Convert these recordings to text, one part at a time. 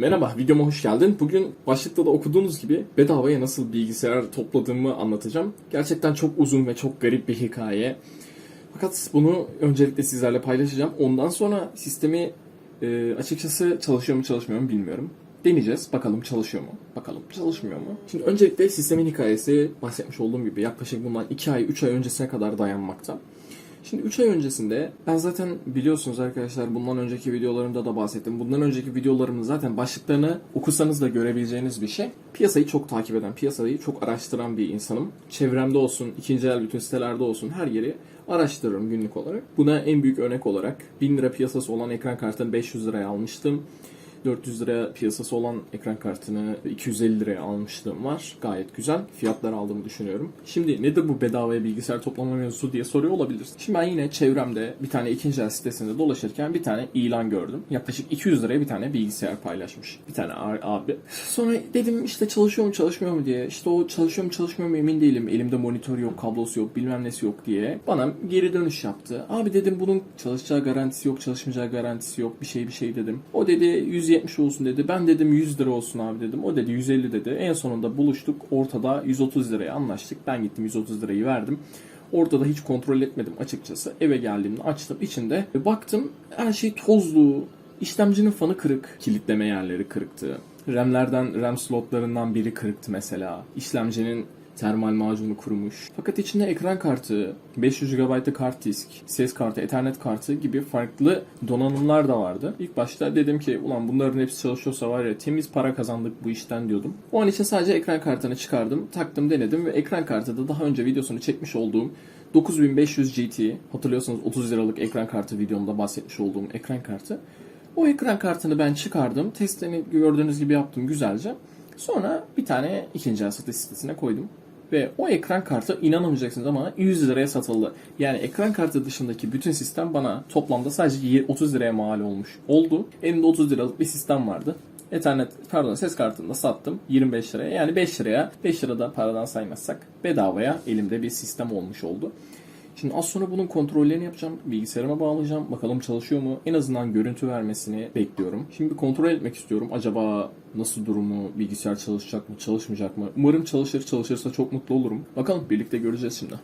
Merhaba, videoma hoş geldin. Bugün başlıkta da okuduğunuz gibi bedavaya nasıl bilgisayar topladığımı anlatacağım. Gerçekten çok uzun ve çok garip bir hikaye. Fakat bunu öncelikle sizlerle paylaşacağım. Ondan sonra sistemi e, açıkçası çalışıyor mu çalışmıyor mu bilmiyorum. Deneyeceğiz. Bakalım çalışıyor mu? Bakalım çalışmıyor mu? Şimdi öncelikle sistemin hikayesi bahsetmiş olduğum gibi yaklaşık bundan 2 ay 3 ay öncesine kadar dayanmakta. Şimdi 3 ay öncesinde ben zaten biliyorsunuz arkadaşlar bundan önceki videolarımda da bahsettim. Bundan önceki videolarımın zaten başlıklarını okusanız da görebileceğiniz bir şey. Piyasayı çok takip eden, piyasayı çok araştıran bir insanım. Çevremde olsun, ikinci el bütün sitelerde olsun her yeri araştırırım günlük olarak. Buna en büyük örnek olarak 1000 lira piyasası olan ekran kartını 500 liraya almıştım. 400 lira piyasası olan ekran kartını 250 liraya almışlığım var. Gayet güzel. Fiyatlar aldığımı düşünüyorum. Şimdi nedir bu bedavaya bilgisayar toplama mevzusu diye soruyor olabilirsiniz. Şimdi ben yine çevremde bir tane ikinci el sitesinde dolaşırken bir tane ilan gördüm. Yaklaşık 200 liraya bir tane bilgisayar paylaşmış. Bir tane abi. Sonra dedim işte çalışıyor mu çalışmıyor mu diye. İşte o çalışıyor mu çalışmıyor mu emin değilim. Elimde monitör yok, kablosu yok, bilmem nesi yok diye. Bana geri dönüş yaptı. Abi dedim bunun çalışacağı garantisi yok, çalışmayacağı garantisi yok. Bir şey bir şey dedim. O dedi 170 olsun dedi. Ben dedim 100 lira olsun abi dedim. O dedi 150 dedi. En sonunda buluştuk. Ortada 130 liraya anlaştık. Ben gittim 130 lirayı verdim. Orada da hiç kontrol etmedim açıkçası. Eve geldiğimde açtım içinde. Baktım her şey tozlu. İşlemcinin fanı kırık. Kilitleme yerleri kırıktı. RAM'lerden, RAM slotlarından biri kırıktı mesela. İşlemcinin termal macunu kurumuş. Fakat içinde ekran kartı, 500 GB'lık kart disk, ses kartı, ethernet kartı gibi farklı donanımlar da vardı. İlk başta dedim ki ulan bunların hepsi çalışıyorsa var ya temiz para kazandık bu işten diyordum. O an için sadece ekran kartını çıkardım, taktım denedim ve ekran kartı da daha önce videosunu çekmiş olduğum 9500 GT hatırlıyorsanız 30 liralık ekran kartı videomda bahsetmiş olduğum ekran kartı. O ekran kartını ben çıkardım. Testlerini gördüğünüz gibi yaptım güzelce. Sonra bir tane ikinci el satış sitesine koydum. Ve o ekran kartı inanamayacaksınız ama 100 liraya satıldı. Yani ekran kartı dışındaki bütün sistem bana toplamda sadece 30 liraya mal olmuş oldu. Elimde 30 liralık bir sistem vardı. Ethernet, pardon ses kartını da sattım 25 liraya. Yani 5 liraya, 5 lira da paradan saymazsak bedavaya elimde bir sistem olmuş oldu. Şimdi az sonra bunun kontrollerini yapacağım. Bilgisayarıma bağlayacağım. Bakalım çalışıyor mu? En azından görüntü vermesini bekliyorum. Şimdi kontrol etmek istiyorum. Acaba nasıl durumu? Bilgisayar çalışacak mı? Çalışmayacak mı? Umarım çalışır. Çalışırsa çok mutlu olurum. Bakalım birlikte göreceğiz şimdi.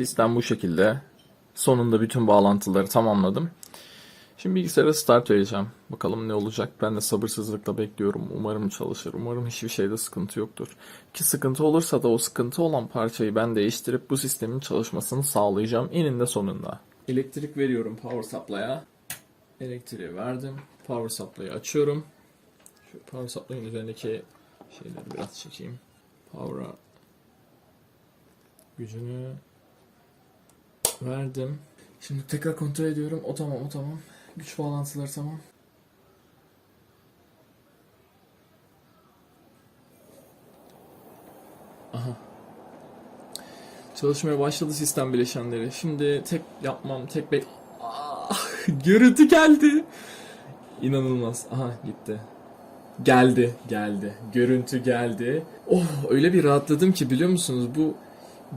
Sistem bu şekilde. Sonunda bütün bağlantıları tamamladım. Şimdi bilgisayara start vereceğim. Bakalım ne olacak. Ben de sabırsızlıkla bekliyorum. Umarım çalışır. Umarım hiçbir şeyde sıkıntı yoktur. Ki sıkıntı olursa da o sıkıntı olan parçayı ben değiştirip bu sistemin çalışmasını sağlayacağım eninde sonunda. Elektrik veriyorum power supply'a. Elektriği verdim. Power supply'ı açıyorum. Şu power supply'ın üzerindeki şeyleri biraz çekeyim. Power'a gücünü verdim. Şimdi tekrar kontrol ediyorum. O tamam, o tamam. Güç bağlantıları tamam. Aha. Çalışmaya başladı sistem bileşenleri. Şimdi tek yapmam, tek bek... Ah, görüntü geldi. İnanılmaz. Aha gitti. Geldi, geldi. Görüntü geldi. Oh öyle bir rahatladım ki biliyor musunuz bu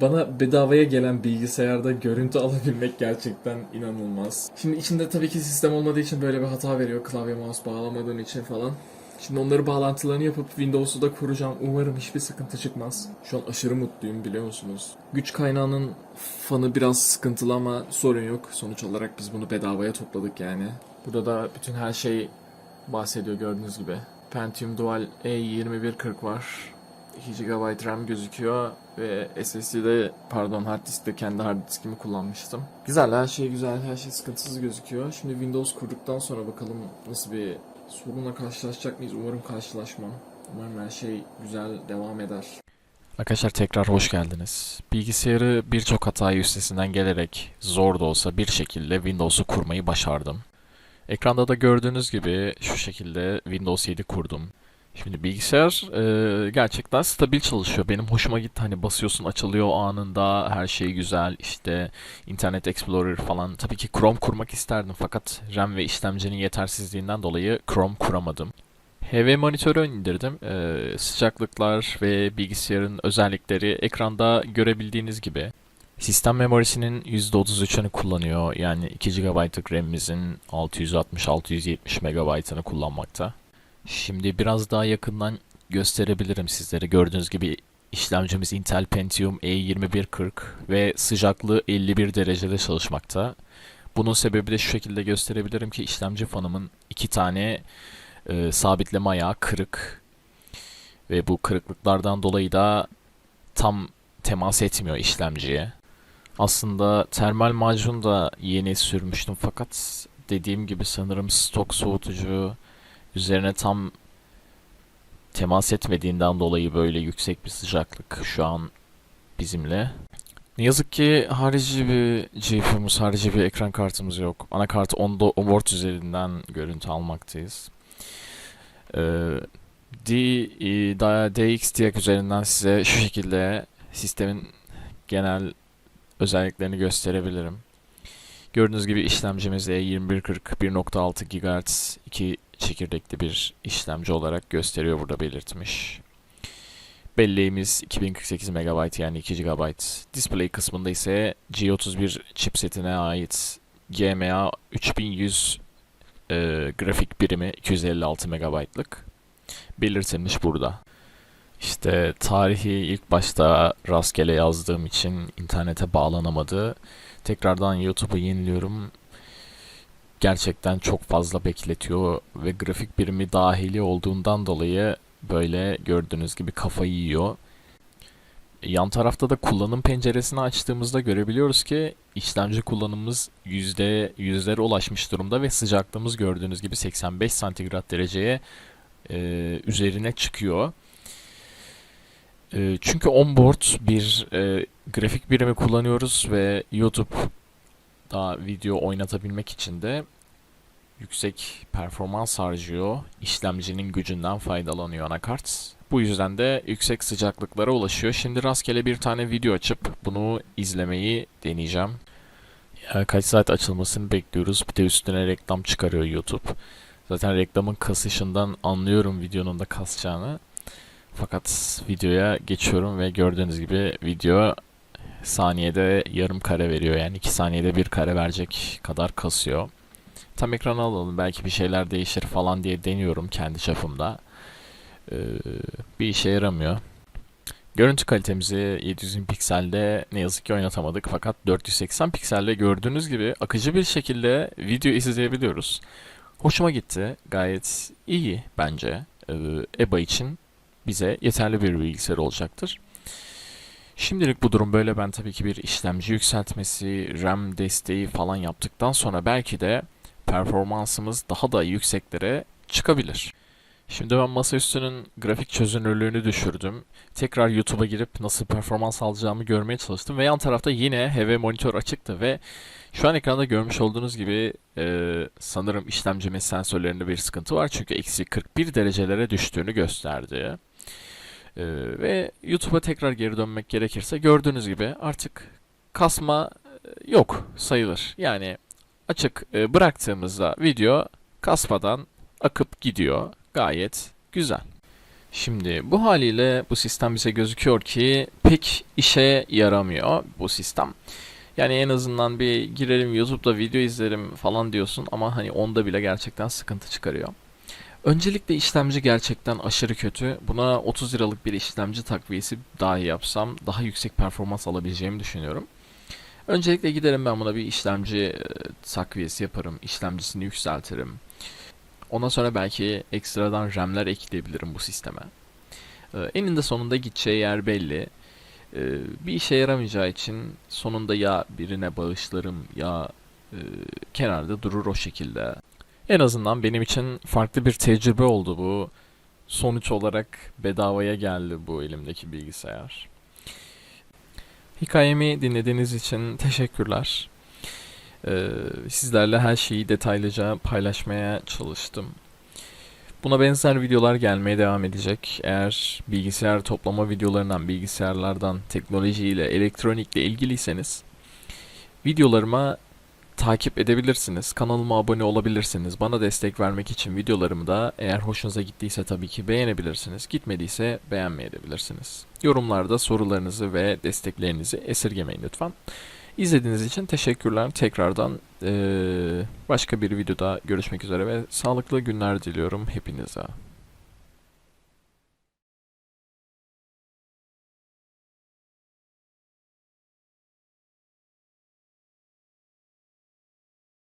bana bedavaya gelen bilgisayarda görüntü alabilmek gerçekten inanılmaz. Şimdi içinde tabii ki sistem olmadığı için böyle bir hata veriyor klavye mouse bağlamadığım için falan. Şimdi onları bağlantılarını yapıp Windows'u da kuracağım. Umarım hiçbir sıkıntı çıkmaz. Şu an aşırı mutluyum biliyor musunuz? Güç kaynağının fanı biraz sıkıntılı ama sorun yok. Sonuç olarak biz bunu bedavaya topladık yani. Burada da bütün her şey bahsediyor gördüğünüz gibi. Pentium Dual E2140 var. 2 GB RAM gözüküyor ve SSD'de pardon hard diskte kendi hard diskimi kullanmıştım. Güzel her şey güzel her şey sıkıntısız gözüküyor. Şimdi Windows kurduktan sonra bakalım nasıl bir sorunla karşılaşacak mıyız? Umarım karşılaşmam. Umarım her şey güzel devam eder. Arkadaşlar tekrar hoş geldiniz. Bilgisayarı birçok hatayı üstesinden gelerek zor da olsa bir şekilde Windows'u kurmayı başardım. Ekranda da gördüğünüz gibi şu şekilde Windows 7 kurdum. Şimdi bilgisayar e, gerçekten stabil çalışıyor. Benim hoşuma gitti. Hani basıyorsun açılıyor anında. Her şey güzel. İşte Internet Explorer falan. Tabii ki Chrome kurmak isterdim fakat RAM ve işlemcinin yetersizliğinden dolayı Chrome kuramadım. HV monitörü indirdim. E, sıcaklıklar ve bilgisayarın özellikleri ekranda görebildiğiniz gibi. Sistem memorisinin %33'ünü kullanıyor. Yani 2 GB'lık RAM'imizin 660-670 MB'ını kullanmakta. Şimdi biraz daha yakından gösterebilirim sizlere. Gördüğünüz gibi işlemcimiz Intel Pentium E2140 ve sıcaklığı 51 derecede çalışmakta. Bunun sebebi de şu şekilde gösterebilirim ki işlemci fanımın iki tane e, sabitleme ayağı kırık ve bu kırıklıklardan dolayı da tam temas etmiyor işlemciye. Aslında termal macun da yeni sürmüştüm fakat dediğim gibi sanırım stok soğutucu üzerine tam temas etmediğinden dolayı böyle yüksek bir sıcaklık şu an bizimle. Ne yazık ki harici bir GPU'muz, harici bir ekran kartımız yok. Anakart onda onboard üzerinden görüntü almaktayız. Ee, D, e, DXTX üzerinden size şu şekilde sistemin genel özelliklerini gösterebilirim. Gördüğünüz gibi işlemcimiz E2140 1.6 GHz 2 çekirdekli bir işlemci olarak gösteriyor burada belirtmiş. Belleğimiz 2048 MB yani 2 GB. Display kısmında ise G31 chipsetine ait GMA 3100 e, grafik birimi 256 MB'lık belirtilmiş burada. İşte tarihi ilk başta rastgele yazdığım için internete bağlanamadı. Tekrardan YouTube'u yeniliyorum. Gerçekten çok fazla bekletiyor ve grafik birimi dahili olduğundan dolayı böyle gördüğünüz gibi kafayı yiyor. Yan tarafta da kullanım penceresini açtığımızda görebiliyoruz ki işlemci kullanımımız yüzde yüzlere ulaşmış durumda ve sıcaklığımız gördüğünüz gibi 85 santigrat dereceye e, üzerine çıkıyor. E, çünkü onboard bir e, grafik birimi kullanıyoruz ve YouTube'da video oynatabilmek için de yüksek performans harcıyor. İşlemcinin gücünden faydalanıyor anakart. Bu yüzden de yüksek sıcaklıklara ulaşıyor. Şimdi rastgele bir tane video açıp bunu izlemeyi deneyeceğim. Ya kaç saat açılmasını bekliyoruz. Bir de üstüne reklam çıkarıyor YouTube. Zaten reklamın kasışından anlıyorum videonun da kasacağını. Fakat videoya geçiyorum ve gördüğünüz gibi video saniyede yarım kare veriyor. Yani 2 saniyede bir kare verecek kadar kasıyor. Tam ekrana alalım belki bir şeyler değişir falan diye deniyorum kendi çapımda. Ee, bir işe yaramıyor. Görüntü kalitemizi 700 pikselde ne yazık ki oynatamadık fakat 480 pikselde gördüğünüz gibi akıcı bir şekilde video izleyebiliyoruz. Hoşuma gitti. Gayet iyi bence. Ee, EBA için bize yeterli bir bilgisayar olacaktır. Şimdilik bu durum böyle. Ben tabii ki bir işlemci yükseltmesi, RAM desteği falan yaptıktan sonra belki de performansımız daha da yükseklere çıkabilir. Şimdi ben masaüstünün grafik çözünürlüğünü düşürdüm. Tekrar YouTube'a girip nasıl performans alacağımı görmeye çalıştım. Ve yan tarafta yine HV monitör açıktı ve şu an ekranda görmüş olduğunuz gibi e, sanırım işlemcimin sensörlerinde bir sıkıntı var. Çünkü eksi 41 derecelere düştüğünü gösterdi. E, ve YouTube'a tekrar geri dönmek gerekirse gördüğünüz gibi artık kasma e, yok sayılır. Yani açık e, bıraktığımızda video kasmadan akıp gidiyor. Gayet güzel. Şimdi bu haliyle bu sistem bize gözüküyor ki pek işe yaramıyor bu sistem. Yani en azından bir girelim YouTube'da video izlerim falan diyorsun ama hani onda bile gerçekten sıkıntı çıkarıyor. Öncelikle işlemci gerçekten aşırı kötü. Buna 30 liralık bir işlemci takviyesi dahi yapsam daha yüksek performans alabileceğimi düşünüyorum. Öncelikle giderim ben buna bir işlemci e, takviyesi yaparım. İşlemcisini yükseltirim. Ondan sonra belki ekstradan RAM'ler ekleyebilirim bu sisteme. Ee, eninde sonunda gideceği yer belli. Ee, bir işe yaramayacağı için sonunda ya birine bağışlarım ya e, kenarda durur o şekilde. En azından benim için farklı bir tecrübe oldu bu. Sonuç olarak bedavaya geldi bu elimdeki bilgisayar. Hikayemi dinlediğiniz için teşekkürler. Ee, sizlerle her şeyi detaylıca paylaşmaya çalıştım. Buna benzer videolar gelmeye devam edecek. Eğer bilgisayar toplama videolarından, bilgisayarlardan, teknolojiyle, elektronikle ilgiliyseniz videolarıma takip edebilirsiniz. Kanalıma abone olabilirsiniz. Bana destek vermek için videolarımı da eğer hoşunuza gittiyse tabii ki beğenebilirsiniz. Gitmediyse beğenmeyebilirsiniz. Yorumlarda sorularınızı ve desteklerinizi esirgemeyin lütfen. İzlediğiniz için teşekkürler. Tekrardan başka bir videoda görüşmek üzere ve sağlıklı günler diliyorum hepinize.